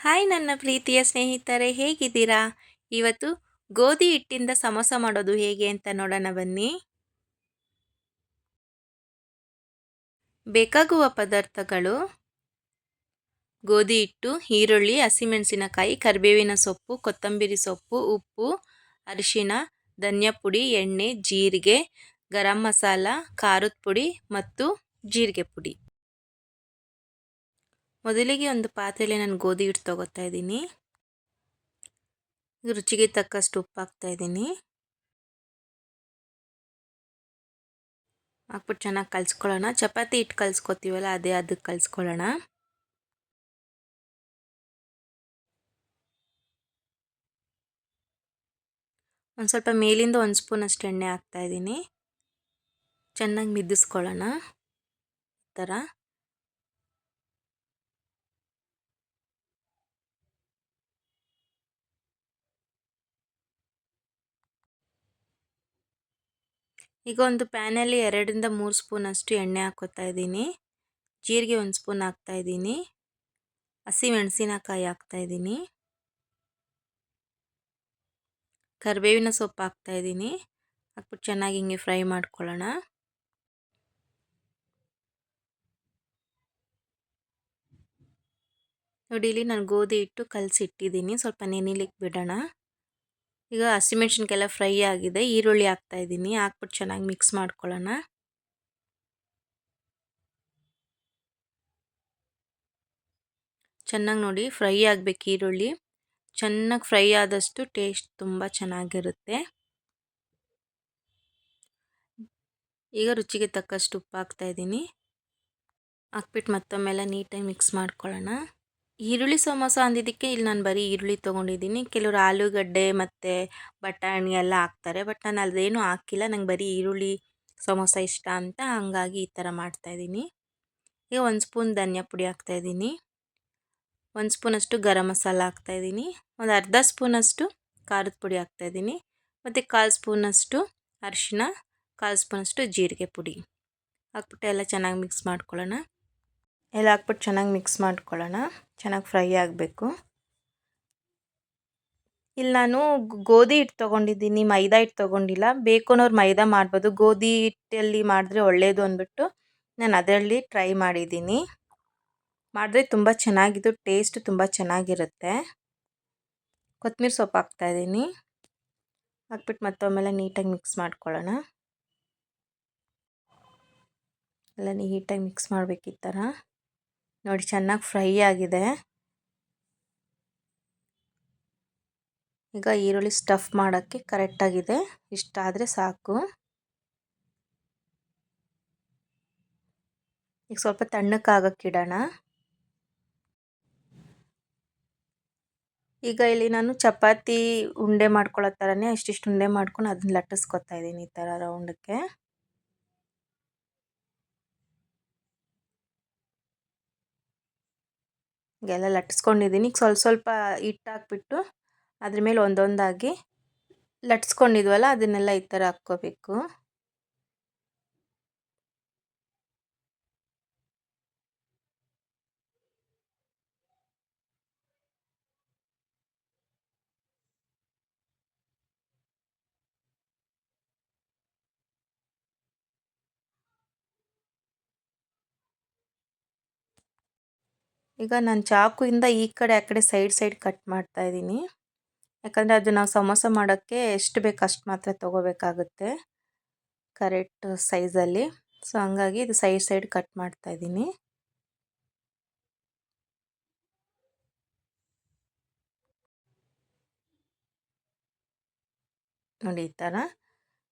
Hi ನನ್ನ ಪ್ರೀತಿಯ ಸ್ನೇಹಿತರೆ, ಹೇಗಿದ್ದೀರಾ? ಇವತ್ತು ಗೋಧಿ ಹಿಟ್ಟಿಂದ ಸಮೋಸ ಮಾಡೋದು ಹೇಗೆ ಅಂತ ನೋಡೋಣ ಬನ್ನಿ. ಬೇಕಾಗುವ ಪದಾರ್ಥಗಳು. ಗೋಧಿ ಹಿಟ್ಟು, ಈರುಳ್ಳಿ, ಹಸಿಮೆಣಸಿನಕಾಯಿ, ಕರಿಬೇವಿನ ಸೊಪ್ಪು, ಕೊತ್ತಂಬರಿ ಸೊಪ್ಪು, ಉಪ್ಪು, ಅರಿಶಿಣ, ಧನಿಯಾ ಪುಡಿ, ಎಣ್ಣೆ, ಜೀರಿಗೆ, ಗರಂ ಮಸಾಲ, ಖಾರದ ಪುಡಿ ಮತ್ತು ಜೀರಿಗೆ ಪುಡಿ. ಮೊದಲಿಗೆ ಒಂದು ಪಾತ್ರೆಯಲ್ಲಿ ನಾನು ಗೋಧಿ ಹಿಟ್ಟು ತೊಗೋತಾ ಇದ್ದೀನಿ. ರುಚಿಗೆ ತಕ್ಕಷ್ಟು ಉಪ್ಪು ಹಾಕ್ತಾ ಇದ್ದೀನಿ. ಹಾಕ್ಬಿಟ್ಟು ಚೆನ್ನಾಗಿ ಕಲಿಸ್ಕೊಳ್ಳೋಣ. ಚಪಾತಿ ಹಿಟ್ಟು ಕಲ್ಸ್ಕೊತೀವಲ್ಲ, ಅದೇ ಅದಕ್ಕೆ ಕಲಿಸ್ಕೊಳ್ಳೋಣ. ಒಂದು ಸ್ವಲ್ಪ ಮೇಲಿಂದ ಒಂದು ಸ್ಪೂನ್ ಅಷ್ಟು ಎಣ್ಣೆ ಹಾಕ್ತಾಯಿದ್ದೀನಿ ಚೆನ್ನಾಗಿ ಮಿದ್ದಿಸ್ಕೊಳ್ಳೋಣ ಈ ಥರ. ಈಗ ಒಂದು ಪ್ಯಾನಲ್ಲಿ ಎರಡರಿಂದ ಮೂರು ಸ್ಪೂನಷ್ಟು ಎಣ್ಣೆ ಹಾಕೋತಾ ಇದ್ದೀನಿ. ಜೀರಿಗೆ ಒಂದು ಸ್ಪೂನ್ ಹಾಕ್ತಾ ಇದ್ದೀನಿ. ಹಸಿ ಮೆಣಸಿನಕಾಯಿ ಹಾಕ್ತಾ ಇದ್ದೀನಿ. ಕರಿಬೇವಿನ ಸೊಪ್ಪು ಹಾಕ್ತಾ ಇದ್ದೀನಿ. ಹಾಕ್ಬಿಟ್ಟು ಚೆನ್ನಾಗಿ ಹಿಂಗೆ ಫ್ರೈ ಮಾಡ್ಕೊಳ್ಳೋಣ. ನೋಡಿ, ಇಲ್ಲಿ ನಾನು ಗೋಧಿ ಹಿಟ್ಟು ಕಲಸಿಟ್ಟಿದ್ದೀನಿ. ಸ್ವಲ್ಪ ನೆನಿಲಿಕ್ಕೆ ಬಿಡೋಣ. ಈಗ ಹಸಿಮೆಣ್ಸಿನ್ಕಾಯೆಲ್ಲ ಫ್ರೈ ಆಗಿದೆ, ಈರುಳ್ಳಿ ಹಾಕ್ತಾ ಇದ್ದೀನಿ, ಹಾಕ್ಬಿಟ್ಟು ಚೆನ್ನಾಗಿ ಮಿಕ್ಸ್ ಮಾಡ್ಕೊಳ್ಳೋಣ. ಚೆನ್ನಾಗಿ ನೋಡಿ ಫ್ರೈ ಆಗಬೇಕು ಈರುಳ್ಳಿ. ಚೆನ್ನಾಗಿ ಫ್ರೈ ಆದಷ್ಟು ಟೇಸ್ಟ್ ತುಂಬ ಚೆನ್ನಾಗಿರುತ್ತೆ. ಈಗ ರುಚಿಗೆ ತಕ್ಕಷ್ಟು ಉಪ್ಪು ಹಾಕ್ತಾ ಇದ್ದೀನಿ. ಹಾಕ್ಬಿಟ್ಟು ಮತ್ತೊಮ್ಮೆಲ್ಲ ನೀಟಾಗಿ ಮಿಕ್ಸ್ ಮಾಡ್ಕೊಳ್ಳೋಣ. ಈರುಳ್ಳಿ ಸಮೋಸ ಅಂದಿದ್ದಕ್ಕೆ ಇಲ್ಲಿ ನಾನು ಬರೀ ಈರುಳ್ಳಿ ತೊಗೊಂಡಿದ್ದೀನಿ. ಕೆಲವರು ಆಲೂಗಡ್ಡೆ ಮತ್ತು ಬಟಾಣಿ ಎಲ್ಲ ಹಾಕ್ತಾರೆ. ಬಟ್ ನಾನು ಅದೇನು ಹಾಕಿಲ್ಲ. ನಂಗೆ ಬರೀ ಈರುಳ್ಳಿ ಸಮೋಸ ಇಷ್ಟ ಅಂತ ಹಂಗಾಗಿ ಈ ಥರ ಮಾಡ್ತಾಯಿದ್ದೀನಿ ಈಗ ಒಂದು ಸ್ಪೂನ್ ಧನಿಯಾ ಪುಡಿ ಹಾಕ್ತಾಯಿದ್ದೀನಿ ಒಂದು ಸ್ಪೂನಷ್ಟು ಗರಂ ಮಸಾಲ ಹಾಕ್ತಾಯಿದ್ದೀನಿ ಒಂದು ಅರ್ಧ ಸ್ಪೂನಷ್ಟು ಖಾರದ ಪುಡಿ ಹಾಕ್ತಾಯಿದ್ದೀನಿ ಮತ್ತು ಕಾಲು ಸ್ಪೂನಷ್ಟು ಅರಿಶಿನ ಕಾಲು ಸ್ಪೂನಷ್ಟು ಜೀರಿಗೆ ಪುಡಿ. ಹಾಕ್ಬಿಟ್ಟು ಎಲ್ಲ ಚೆನ್ನಾಗಿ ಮಿಕ್ಸ್ ಮಾಡ್ಕೊಳ್ಳೋಣ. ಎಲ್ಲ ಹಾಕ್ಬಿಟ್ಟು ಚೆನ್ನಾಗಿ ಮಿಕ್ಸ್ ಮಾಡ್ಕೊಳ್ಳೋಣ. ಚೆನ್ನಾಗಿ ಫ್ರೈ ಆಗಬೇಕು. ಇಲ್ಲಿ ನಾನು ಗೋಧಿ ಹಿಟ್ಟು ತೊಗೊಂಡಿದ್ದೀನಿ, ಮೈದಾ ಹಿಟ್ಟು ತೊಗೊಂಡಿಲ್ಲ. ಬೇಕು ಮೈದಾ ಮಾಡ್ಬೋದು. ಗೋಧಿ ಹಿಟ್ಟಲ್ಲಿ ಮಾಡಿದ್ರೆ ಒಳ್ಳೆಯದು ಅಂದ್ಬಿಟ್ಟು ನಾನು ಅದರಲ್ಲಿ ಟ್ರೈ ಮಾಡಿದ್ದೀನಿ. ಮಾಡಿದ್ರೆ ತುಂಬ ಚೆನ್ನಾಗಿದ್ದು ಟೇಸ್ಟ್ ತುಂಬ ಚೆನ್ನಾಗಿರುತ್ತೆ. ಕೊತ್ತಂಬರಿ ಸೊಪ್ಪು ಹಾಕ್ತಾಯಿದ್ದೀನಿ ಹಾಕ್ಬಿಟ್ಟು ಮತ್ತೊಮ್ಮೆಲ್ಲ ನೀಟಾಗಿ ಮಿಕ್ಸ್ ಮಾಡ್ಕೊಳ್ಳೋಣ. ಎಲ್ಲ ನೀಟಾಗಿ ಮಿಕ್ಸ್ ಮಾಡಬೇಕು ನೋಡಿ, ಚೆನ್ನಾಗಿ ಫ್ರೈ ಆಗಿದೆ. ಈಗ ಈರುಳ್ಳಿ ಸ್ಟಫ್ ಮಾಡೋಕ್ಕೆ ಕರೆಕ್ಟಾಗಿದೆ ಇಷ್ಟಾದರೆ ಸಾಕು. ಈಗ ಸ್ವಲ್ಪ ತಣ್ಣಕ್ಕಾಗಕ್ಕಿಡೋಣ ಈಗ ಇಲ್ಲಿ ನಾನು ಚಪಾತಿ ಉಂಡೆ ಮಾಡ್ಕೊಳ್ಳೋ ಥರನೇ ಅಷ್ಟಿಷ್ಟು ಉಂಡೆ ಮಾಡ್ಕೊಂಡು ಅದನ್ನ ಲಟ್ಟಿಸ್ಕೊತಾ ಇದ್ದೀನಿ ಈ ಥರ ರೌಂಡಕ್ಕೆ ಎಲ್ಲ ಲಟ್ಸ್ಕೊಂಡಿದ್ದೀನಿ. ಸ್ವಲ್ಪ ಸ್ವಲ್ಪ ಹಿಟ್ಟು ಹಾಕ್ಬಿಟ್ಟು ಅದ್ರ ಮೇಲೆ ಒಂದೊಂದಾಗಿ ಲಟ್ಸ್ಕೊಂಡಿದ್ವಲ್ಲ ಅದನ್ನೆಲ್ಲ ಈ ಥರ ಹಾಕ್ಕೋಬೇಕು. ಈಗ ನಾನು ಚಾಕುಯಿಂದ ಈ ಕಡೆ ಆ ಕಡೆ ಸೈಡ್ ಸೈಡ್ ಕಟ್ ಮಾಡ್ತಾ ಇದ್ದೀನಿ. ಯಾಕಂದರೆ ಅದು ನಾವು ಸಮೋಸ ಮಾಡೋಕ್ಕೆ ಎಷ್ಟು ಬೇಕು ಅಷ್ಟು ಮಾತ್ರ ತೊಗೋಬೇಕಾಗುತ್ತೆ. ಕರೆಕ್ಟ್ ಸೈಜಲ್ಲಿ ಸೊ, ಹಂಗಾಗಿ ಇದು ಸೈಡ್ ಸೈಡ್ ಕಟ್ ಮಾಡ್ತಾ ಇದ್ದೀನಿ. ನೋಡಿ ಈ ಥರ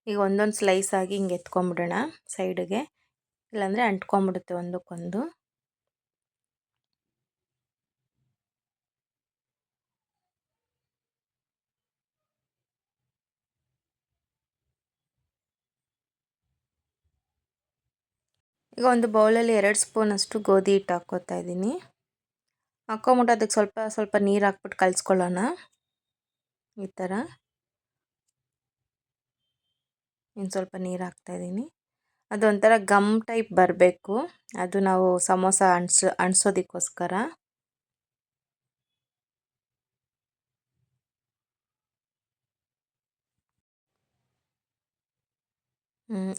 ಈಗ ಒಂದೊಂದು ಸ್ಲೈಸ್ ಆಗಿ ಹಿಂಗೆ ಎತ್ಕೊಂಬಿಡೋಣ ಸೈಡಿಗೆ. ಇಲ್ಲಾಂದರೆ ಅಂಟ್ಕೊಂಬಿಡುತ್ತೆ ಒಂದಕ್ಕೊಂದು. ಈಗ ಒಂದು ಬೌಲಲ್ಲಿ ಎರಡು ಸ್ಪೂನಷ್ಟು ಗೋಧಿ ಹಿಟ್ಟು ಹಾಕ್ಕೋತಾ ಇದ್ದೀನಿ. ಹಾಕ್ಕೊಂಬಿಟ್ಟು ಅದಕ್ಕೆ ಸ್ವಲ್ಪ ಸ್ವಲ್ಪ ನೀರು ಹಾಕ್ಬಿಟ್ಟು ಕಲಿಸ್ಕೊಳ್ಳೋಣ. ಈ ಥರ. ಇನ್ನು ಸ್ವಲ್ಪ ನೀರು ಹಾಕ್ತಾಯಿದ್ದೀನಿ ಅದೊಂಥರ ಗಮ್ ಟೈಪ್ ಬರಬೇಕು. ಅದು ನಾವು ಸಮೋಸ ಅಣಸ ಅಣಿಸೋದಕ್ಕೋಸ್ಕರ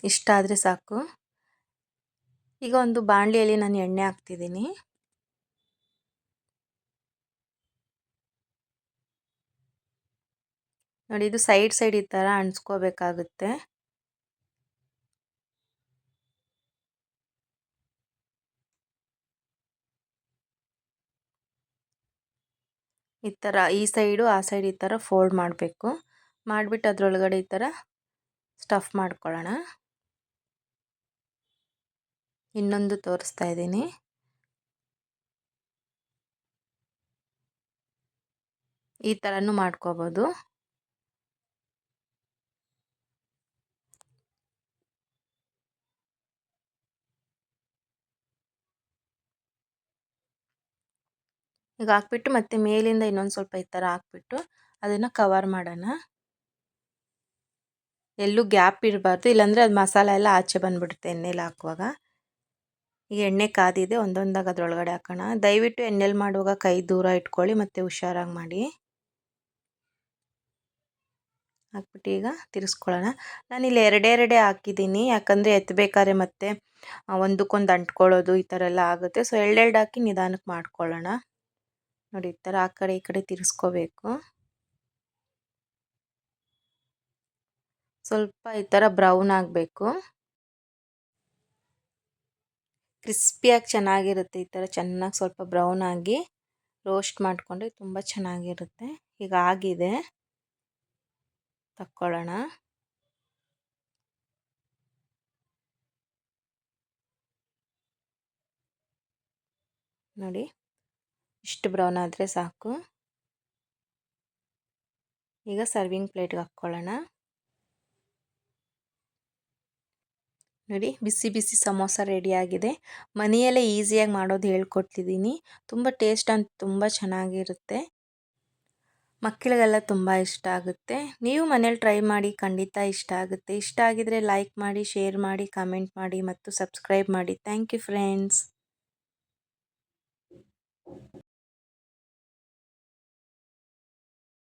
ಇಷ್ಟ ಆದರೆ ಸಾಕು. ಈಗ ಒಂದು ಬಾಣಲಿಯಲ್ಲಿ ನಾನು ಎಣ್ಣೆ ಹಾಕ್ತಿದ್ದೀನಿ. ನೋಡಿ ಇದು ಸೈಡ್ ಸೈಡ್ ಈ ಥರ ಅಣಿಸ್ಕೋಬೇಕಾಗುತ್ತೆ ಈ ಥರ ಈ ಸೈಡು ಆ ಸೈಡ್ ಈ ಥರ ಫೋಲ್ಡ್ ಮಾಡಬೇಕು. ಮಾಡಿಬಿಟ್ಟು ಅದರೊಳಗಡೆ ಈ ಥರ ಸ್ಟಫ್ ಮಾಡ್ಕೊಳ್ಳೋಣ. ಇನ್ನೊಂದು ತೋರಿಸ್ತಾ ಇದ್ದೀನಿ. ಈ ಥರನೂ ಮಾಡ್ಕೋಬೋದು. ಈಗ ಹಾಕ್ಬಿಟ್ಟು ಮತ್ತೆ ಮೇಲಿಂದ ಇನ್ನೊಂದು ಸ್ವಲ್ಪ ಈ ಥರ ಹಾಕ್ಬಿಟ್ಟು ಅದನ್ನು ಕವರ್ ಮಾಡೋಣ. ಎಲ್ಲೂ ಗ್ಯಾಪ್ ಇರಬಾರ್ದು. ಇಲ್ಲಾಂದರೆ ಅದು ಮಸಾಲೆ ಎಲ್ಲ ಆಚೆ ಬಂದುಬಿಡುತ್ತೆ ಎಣ್ಣೆಲಿ ಹಾಕುವಾಗ. ಈಗ ಎಣ್ಣೆ ಕಾದಿದೆ, ಒಂದೊಂದಾಗಿ ಅದರೊಳಗಡೆ ಹಾಕೋಣ. ದಯವಿಟ್ಟು ಎಣ್ಣೆಲಿ ಮಾಡುವಾಗ ಕೈ ದೂರ ಇಟ್ಕೊಳ್ಳಿ, ಮತ್ತು ಹುಷಾರಾಗಿ ಮಾಡಿ. ಹಾಕ್ಬಿಟ್ಟು ಈಗ ತಿರ್ಸ್ಕೊಳ್ಳೋಣ. ನಾನಿಲ್ಲಿ ಎರಡೆರಡೆ ಹಾಕಿದ್ದೀನಿ. ಯಾಕಂದರೆ ಎತ್ತಬೇಕಾದ್ರೆ ಮತ್ತೆ ಒಂದಕ್ಕೊಂದು ಅಂಟ್ಕೊಳ್ಳೋದು ಈ ಥರ ಎಲ್ಲ ಆಗುತ್ತೆ. ಸೊ ಎರಡೆರಡು ಹಾಕಿ ನಿಧಾನಕ್ಕೆ ಮಾಡ್ಕೊಳ್ಳೋಣ. ನೋಡಿ, ಈ ಥರ ಆ ಕಡೆ ಈ ಕಡೆ ತಿರ್ಸ್ಕೋಬೇಕು. ಸ್ವಲ್ಪ ಈ ಥರ ಬ್ರೌನ್ ಆಗಬೇಕು. ಕ್ರಿಸ್ಪಿಯಾಗಿ ಚೆನ್ನಾಗಿರುತ್ತೆ ಈ ಥರ ಚೆನ್ನಾಗಿ ಸ್ವಲ್ಪ ಬ್ರೌನ್ ಆಗಿ ರೋಸ್ಟ್ ಮಾಡಿಕೊಂಡ್ರೆ ತುಂಬ ಚೆನ್ನಾಗಿರುತ್ತೆ. ಈಗ ಆಗಿದೆ. ತಕ್ಕೊಳ್ಳೋಣ. ನೋಡಿ, ಇಷ್ಟು ಬ್ರೌನ್ ಆದರೆ ಸಾಕು. ಈಗ ಸರ್ವಿಂಗ್ ಪ್ಲೇಟ್ಗೆ ಹಾಕ್ಕೊಳ್ಳೋಣ. ನೋಡಿ, ಬಿಸಿ ಬಿಸಿ ಸಮೋಸ ರೆಡಿಯಾಗಿದೆ ಮನೆಯಲ್ಲೇ ಈಸಿಯಾಗಿ ಮಾಡೋದು ಹೇಳ್ಕೊಡ್ತಿದ್ದೀನಿ ತುಂಬ ಟೇಸ್ಟ್ ಅಂತ ತುಂಬ ಚೆನ್ನಾಗಿರುತ್ತೆ. ಮಕ್ಕಳಿಗೆಲ್ಲ ತುಂಬ ಇಷ್ಟ ಆಗುತ್ತೆ. ನೀವು ಮನೇಲಿ ಟ್ರೈ ಮಾಡಿ ಖಂಡಿತ ಇಷ್ಟ ಆಗುತ್ತೆ. ಇಷ್ಟ ಆಗಿದರೆ ಲೈಕ್ ಮಾಡಿ ಶೇರ್ ಮಾಡಿ ಕಮೆಂಟ್ ಮಾಡಿ ಮತ್ತು ಸಬ್ಸ್ಕ್ರೈಬ್ ಮಾಡಿ. Thank you friends